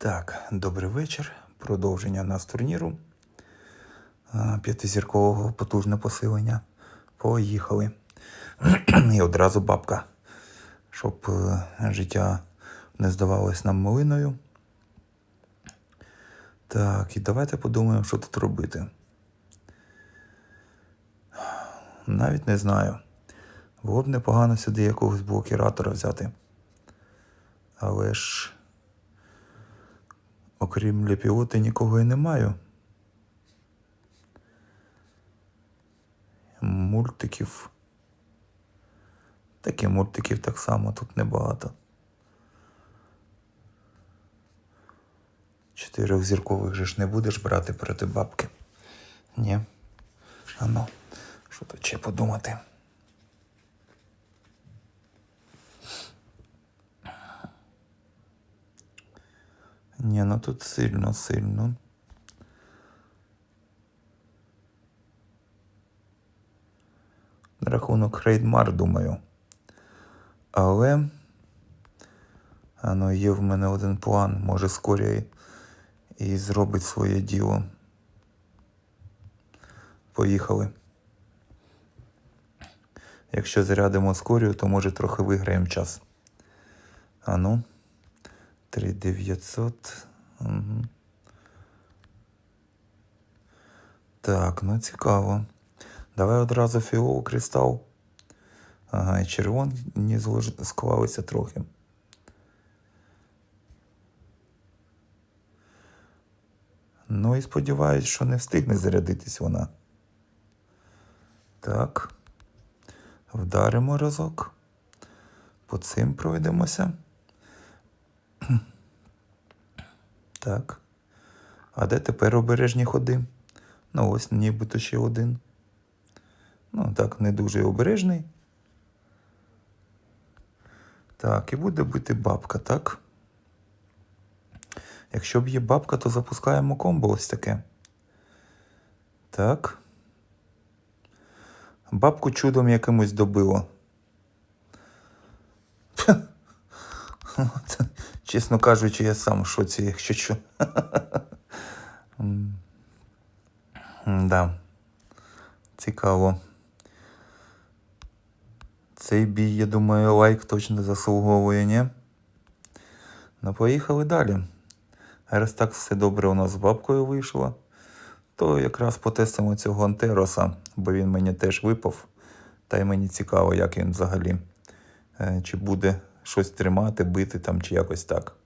Так, добрий вечір. Продовження нас турніру. П'ятизіркового потужне посилення. Поїхали. І одразу бабка, щоб е, життя не здавалось нам малиною. Так, і давайте подумаємо, що тут робити. Навіть не знаю. Було б непогано сюди якогось блокіратора взяти. Але ж. Окрім лепіоти, нікого і не маю. Мультиків. Такі мультиків так само тут небагато. Чотирьох зіркових же ж не будеш брати проти бабки. Ні. А ну, що тут ще подумати? Ні, ну тут сильно, сильно. На рахунок Хрейдмар, думаю. Але. А ну, є в мене один план, може скоріє і зробить своє діло. Поїхали. Якщо зарядимо скорію, то може трохи виграємо час. А ну. 3900. Угу. Так, ну цікаво. Давай одразу фіол, кристал. Ага, і червоні склалися трохи. Ну і сподіваюсь, що не встигне зарядитись вона. Так. Вдаримо разок. По цим пройдемося. Так. А де тепер обережні ходи? Ну, ось нібито ще один. Ну, так, не дуже обережний. Так, і буде бити бабка, так? Якщо б є бабка, то запускаємо комбо ось таке. Так. Бабку чудом якимось добило. Чесно кажучи, я сам в шоці, якщо що. Да. Цікаво. Цей бій, я думаю, лайк точно заслуговує, ні? Ну, поїхали далі. Раз так все добре у нас з бабкою вийшло, то якраз потестимо цього Антероса, бо він мені теж випав. Та й мені цікаво, як він взагалі. Е, Чи буде щось тримати, бити там, чи якось так.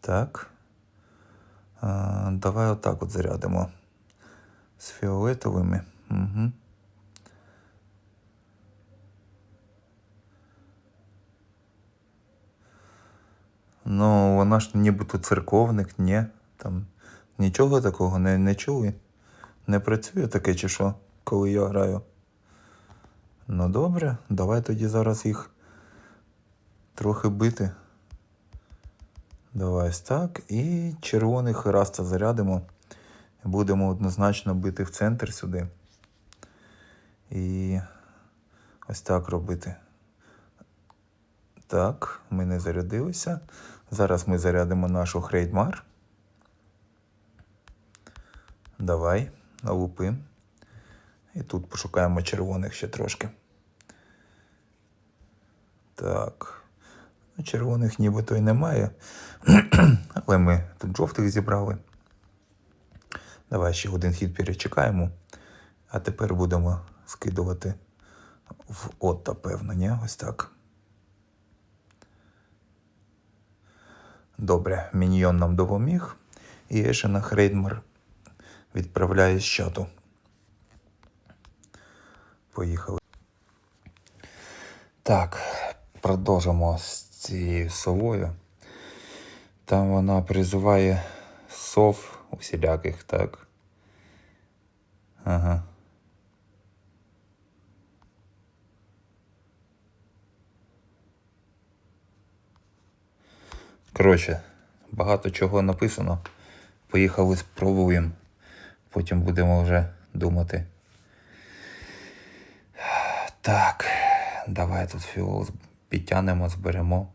Так. А, давай отак от зарядимо. З фіолетовими. Угу. Ну, вона ж нібито церковник, ні. Там нічого такого не, не чули. Не працює таке чи що, коли я граю. Ну добре, давай тоді зараз їх трохи бити. Давай ось так. І червоних раста зарядимо. Будемо однозначно бити в центр сюди. І ось так робити. Так, ми не зарядилися. Зараз ми зарядимо нашу хрейдмар. Давай, лупи. І тут пошукаємо червоних ще трошки. Так. Ну, червоних нібито й немає. Але ми тут жовтих зібрали. Давай ще один хід перечекаємо. А тепер будемо скидувати в Отта, певно, ні? Ось так. Добре, міньйон нам допоміг. І Ешена Хрейдмар відправляє з чату. Поїхали. Так, продовжимо з цією совою. Там вона призиває сов усіляких, так? Ага. Коротше, багато чого написано. Поїхали спробуємо. Потім будемо вже думати. Так, давай тут фіол підтягнемо, зберемо.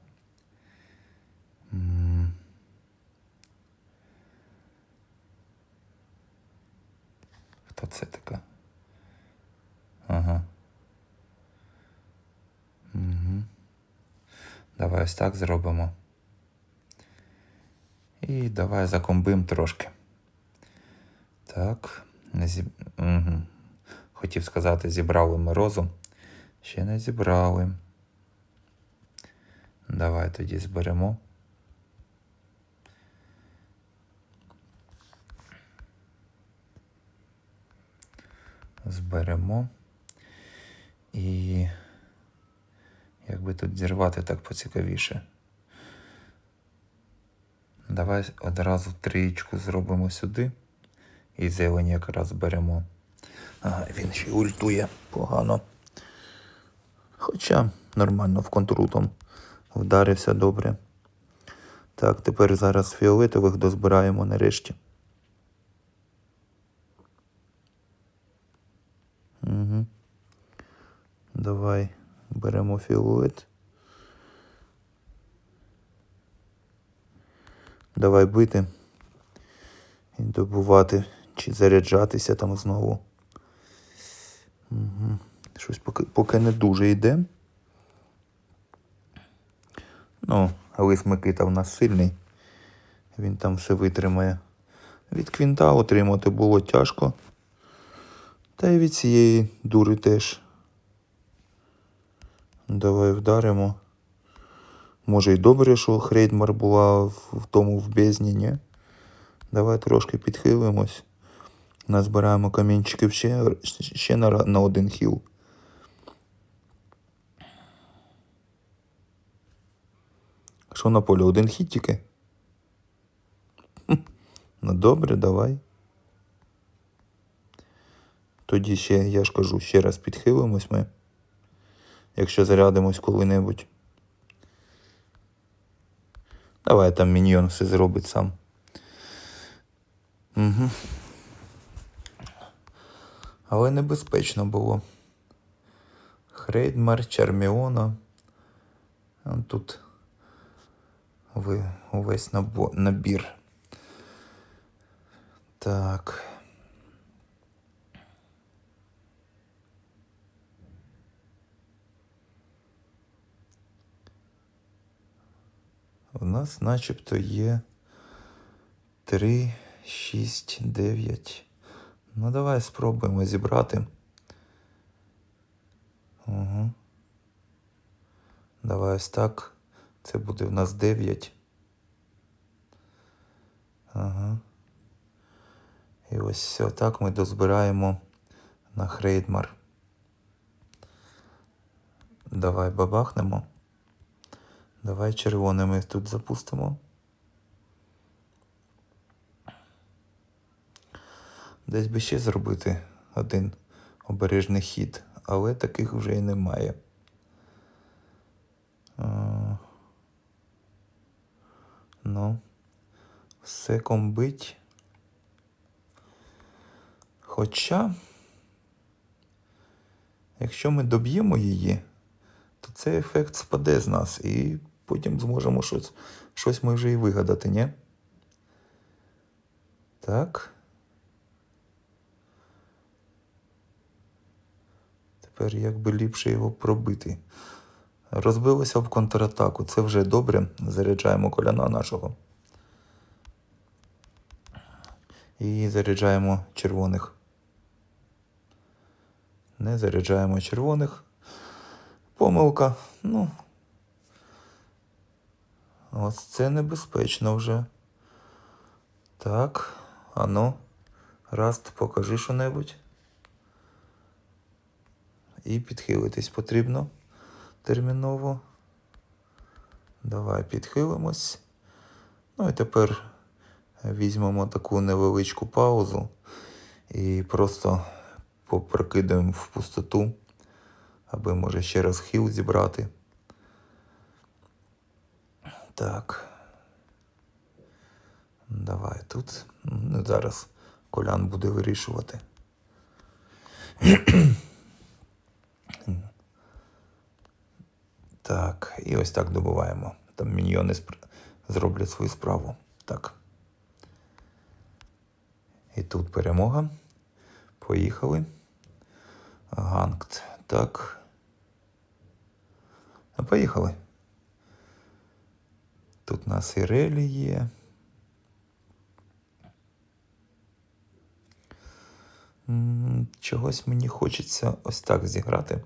Хто це така? Ага. Угу. Давай ось так зробимо. І давай закомбим трошки. Так. Зіб... угу. Хотів сказати, зібрали ми розум. Ще не зібрали. Давай тоді зберемо. Зберемо. І якби тут зірвати так поцікавіше. Давай одразу трієчку зробимо сюди. І зелень якраз беремо. Ага, він ще ультує погано. Хоча нормально в контру там вдарився добре. Так, тепер зараз фіолетових дозбираємо нарешті. Угу. Давай беремо фіолет. Давай бити і добувати чи заряджатися там знову. Угу. Щось поки, поки не дуже йде. Ну, лис Микита в нас сильний. Він там все витримає. Від квінта отримати було тяжко. Та й від цієї дури теж. Давай вдаримо. Може й добре, що Хрейдмар була в тому в бездні, ні? Давай трошки підхилимось. Назбираємо камінчиків ще, ще на, на один хіл. Що на полі? Один хіт тільки? Ну добре, давай. Тоді ще, я ж кажу, ще раз підхилимось ми. Якщо зарядимось коли-небудь. Давай там міньйон все зробить сам. Угу. Але небезпечно було. Хрейдмар, Чарміона. Он Тут увесь набо- набір. Так. У нас начебто є 3, 6, 9. Ну, давай спробуємо зібрати. Угу. Давай ось так. Це буде в нас 9. Ага. І ось отак ми дозбираємо на Хрейдмар. Давай бабахнемо. Давай червоними тут запустимо. Десь би ще зробити один обережний хід, але таких вже і немає. Ну, все комбить. Хоча, якщо ми доб'ємо її, то цей ефект спаде з нас і потім зможемо щось, щось ми вже і вигадати, ні? Так. Тепер як би ліпше його пробити. Розбилося в контратаку. Це вже добре. Заряджаємо коляна нашого. І заряджаємо червоних. Не заряджаємо червоних. Помилка. Ну. Ось це небезпечно вже. Так. Ану. Раст, покажи що-небудь. І підхилитись потрібно терміново. Давай підхилимось. Ну і тепер візьмемо таку невеличку паузу і просто попрокидаємо в пустоту, аби може ще раз хіл зібрати. Так. Давай тут. Ну, зараз колян буде вирішувати. Так, І ось так добуваємо. Там міньйони зроблять свою справу. Так. І тут перемога. Поїхали. Ганкт. Так. Ну, поїхали. Тут у нас і релі є. Чогось мені хочеться ось так зіграти.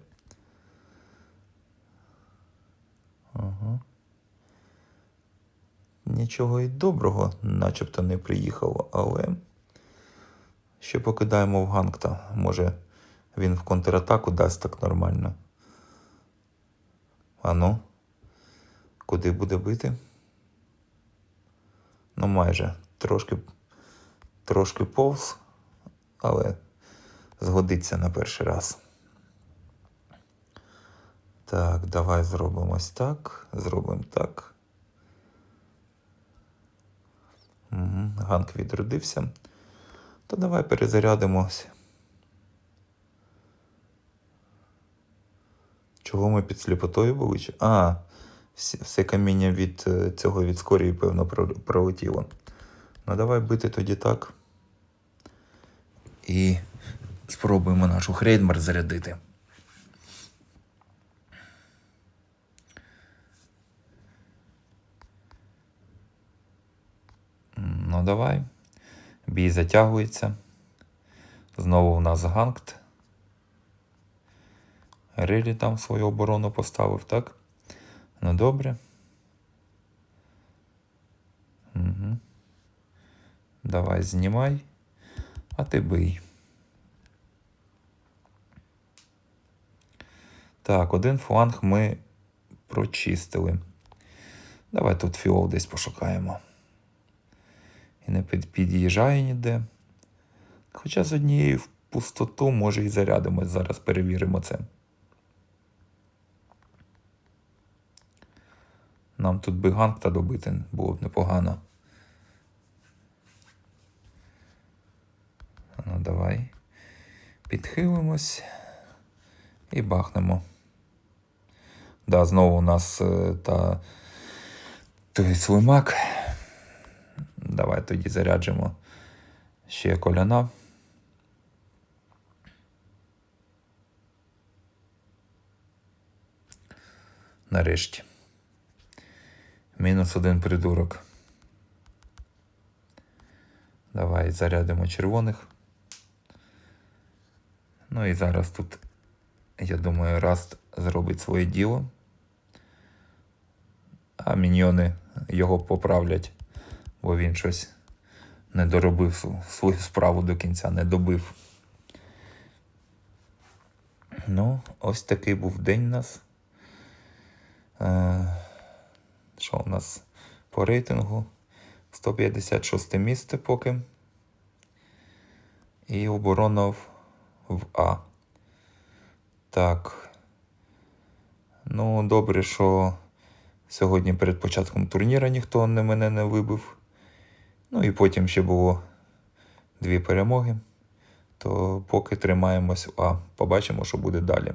Ага. Нічого і доброго, начебто не приїхало, але ще покидаємо в Ганкта. Може, він в контратаку дасть так нормально. Ану, куди буде бити? Ну, майже. Трошки, трошки повз, але згодиться на перший раз. Так, давай зробимо ось так. Зробимо так. Угу. Ганк відродився. То давай перезарядимось. Чого ми під сліпотою були? А, все каміння від е, цього від скорії, певно, пролетіло. Ну давай бити тоді так. І спробуємо нашу Хрейдмар зарядити. Ну, давай. Бій затягується. Знову в нас ганкт. Рилі там свою оборону поставив, так? Ну добре. Угу. Давай знімай, а ти бий. Так, один фланг ми прочистили. Давай тут фіол десь пошукаємо. І не під, під'їжджає ніде. Хоча з однією в пустоту, може, і зарядимось. Зараз перевіримо це. Нам тут би ганкта добити було б непогано. Ну, давай. Підхилимось і бахнемо. Да, знову у нас е, та той слимак. Давай тоді заряджимо ще коляна. Нарешті. Мінус один придурок. Давай зарядимо червоних. Ну і зараз тут, я думаю, Раст зробить своє діло. А міньйони його поправлять, бо він щось не доробив свою справу до кінця, не добив. Ну, ось такий був день у нас. Е, що у нас по рейтингу? 156 місце поки. І оборона в, в А. Так. Ну, добре, що сьогодні перед початком турніра ніхто мене не вибив. Ну і потім ще було дві перемоги. То поки тримаємось А. Побачимо, що буде далі.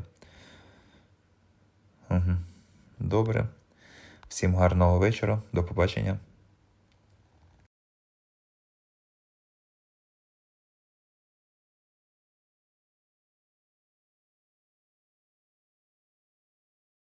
Угу. Добре. Всім гарного вечора. До побачення.